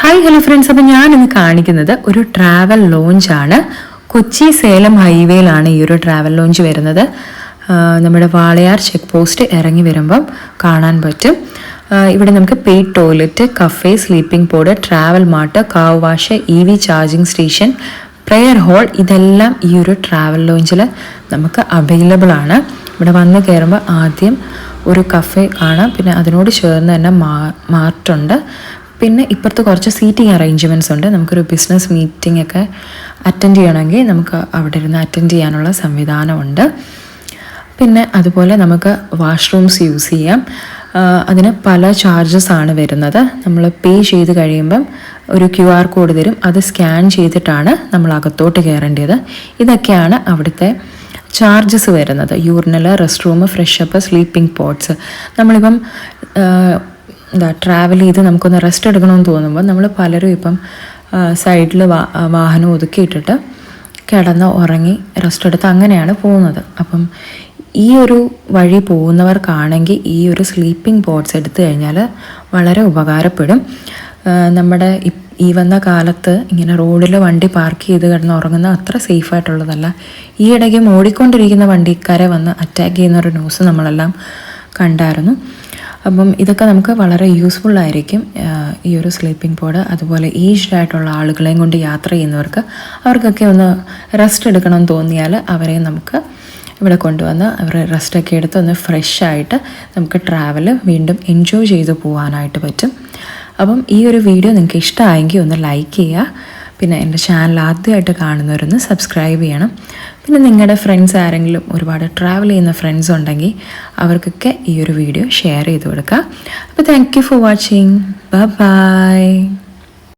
Hi hello friends അപ്പം ഞാൻ ഇന്ന് കാണിക്കുന്നത് ഒരു ട്രാവൽ ലോഞ്ച് ആണ്. കൊച്ചി സേലം ഹൈവേയിലാണ് ഈ ഒരു ട്രാവൽ ലോഞ്ച് വരുന്നത്. നമ്മുടെ വാളയാർ ചെക്ക് പോസ്റ്റ് ഇറങ്ങി വരുമ്പം കാണാൻ പറ്റും. ഇവിടെ നമുക്ക് pay toilet cafe sleeping pod travel mart car wash E V charging station prayer hall ഇതെല്ലാം ഈ ഒരു ട്രാവൽ ലോഞ്ചിൽ നമുക്ക് അവൈലബിൾ ആണ്. ഇവിടെ വന്ന് കയറുമ്പോൾ ആദ്യം ഒരു കഫേ കാണാം. പിന്നെ അതിനോട് ചേർന്ന് തന്നെ മാർട്ടുണ്ട് പിന്നെ ഇപ്പുറത്ത് കുറച്ച് സീറ്റിംഗ് അറേഞ്ച്മെന്റ്സ് ഉണ്ട്. നമുക്കൊരു ബിസിനസ് മീറ്റിംഗ് ഒക്കെ അറ്റൻഡ് ചെയ്യണമെങ്കിൽ നമുക്ക് അവിടെ ഇരുന്ന് അറ്റൻഡ് ചെയ്യാനുള്ള സംവിധാനമുണ്ട്. പിന്നെ അതുപോലെ നമുക്ക് വാഷ്റൂംസ് യൂസ് ചെയ്യാം. അതിന് പല ചാർജസ് ആണ് വരുന്നത്. നമ്മൾ പേ ചെയ്ത് കഴിയുമ്പം ഒരു ക്യു ആർ കോഡ് തരും. അത് സ്കാൻ ചെയ്തിട്ടാണ് നമ്മൾ അകത്തോട്ട് കയറേണ്ടത്. ഇതൊക്കെയാണ് അവിടുത്തെ ചാർജസ് വരുന്നത്. Urinal rest room fresh up sleeping pods നമ്മളിപ്പം എന്താ ട്രാവൽ ചെയ്ത് നമുക്കൊന്ന് റെസ്റ്റ് എടുക്കണമെന്ന് തോന്നുമ്പോൾ നമ്മൾ പലരും ഇപ്പം സൈഡിൽ വാ വാഹനം ഒതുക്കിയിട്ടിട്ട് കിടന്ന് ഉറങ്ങി റെസ്റ്റ് എടുത്ത് അങ്ങനെയാണ് പോകുന്നത്. അപ്പം ഈ ഒരു വഴി പോകുന്നവർക്കാണെങ്കിൽ ഈ ഒരു സ്ലീപ്പിംഗ് പോട്ട്സ് എടുത്തു കഴിഞ്ഞാൽ വളരെ ഉപകാരപ്പെടും. നമ്മുടെ ഈ വന്ന കാലത്ത് ഇങ്ങനെ റോഡിൽ വണ്ടി പാർക്ക് ചെയ്ത് കിടന്ന് ഉറങ്ങുന്ന അത്ര സേഫായിട്ടുള്ളതല്ല ഈ ഇടയ്ക്ക് ഓടിക്കൊണ്ടിരിക്കുന്ന വണ്ടിക്കാരെ വന്ന് അറ്റാക്ക് ചെയ്യുന്ന ഒരു ന്യൂസ് നമ്മളെല്ലാം കണ്ടായിരുന്നു. അപ്പം ഇതൊക്കെ നമുക്ക് വളരെ യൂസ്ഫുൾ ആയിരിക്കും ഈ ഒരു സ്ലീപ്പിംഗ് പോഡ് അതുപോലെ ഏജ്ഡ് ആയിട്ടുള്ള ആളുകളെയും കൊണ്ട് യാത്ര ചെയ്യുന്നവർക്ക് അവർക്കൊക്കെ ഒന്ന് റെസ്റ്റ് എടുക്കണം തോന്നിയാൽ അവരെ നമുക്ക് ഇവിടെ കൊണ്ടുവന്ന് അവർ റെസ്റ്റൊക്കെ എടുത്ത് ഒന്ന് ഫ്രഷ് ആയിട്ട് നമുക്ക് ട്രാവൽ വീണ്ടും എൻജോയ് ചെയ്ത് പോകാനായിട്ട് പറ്റും. അപ്പം ഈ ഒരു വീഡിയോ നിങ്ങൾക്ക് ഇഷ്ടമായെങ്കിൽ ഒന്ന് ലൈക്ക് ചെയ്യുക. പിന്നെ എന്റെ ചാനൽ ആദ്യമായിട്ട് കാണുന്നവരൊന്ന് സബ്സ്ക്രൈബ് ചെയ്യണം. പിന്നെ നിങ്ങളുടെ ഫ്രണ്ട്സ് ആരെങ്കിലും ഒരുപാട് ട്രാവൽ ചെയ്യുന്ന ഫ്രണ്ട്സ് ഉണ്ടെങ്കിൽ അവർക്കൊക്കെ ഈ ഒരു വീഡിയോ ഷെയർ ചെയ്ത് കൊടുക്കുക അപ്പോൾ thank you for watching bye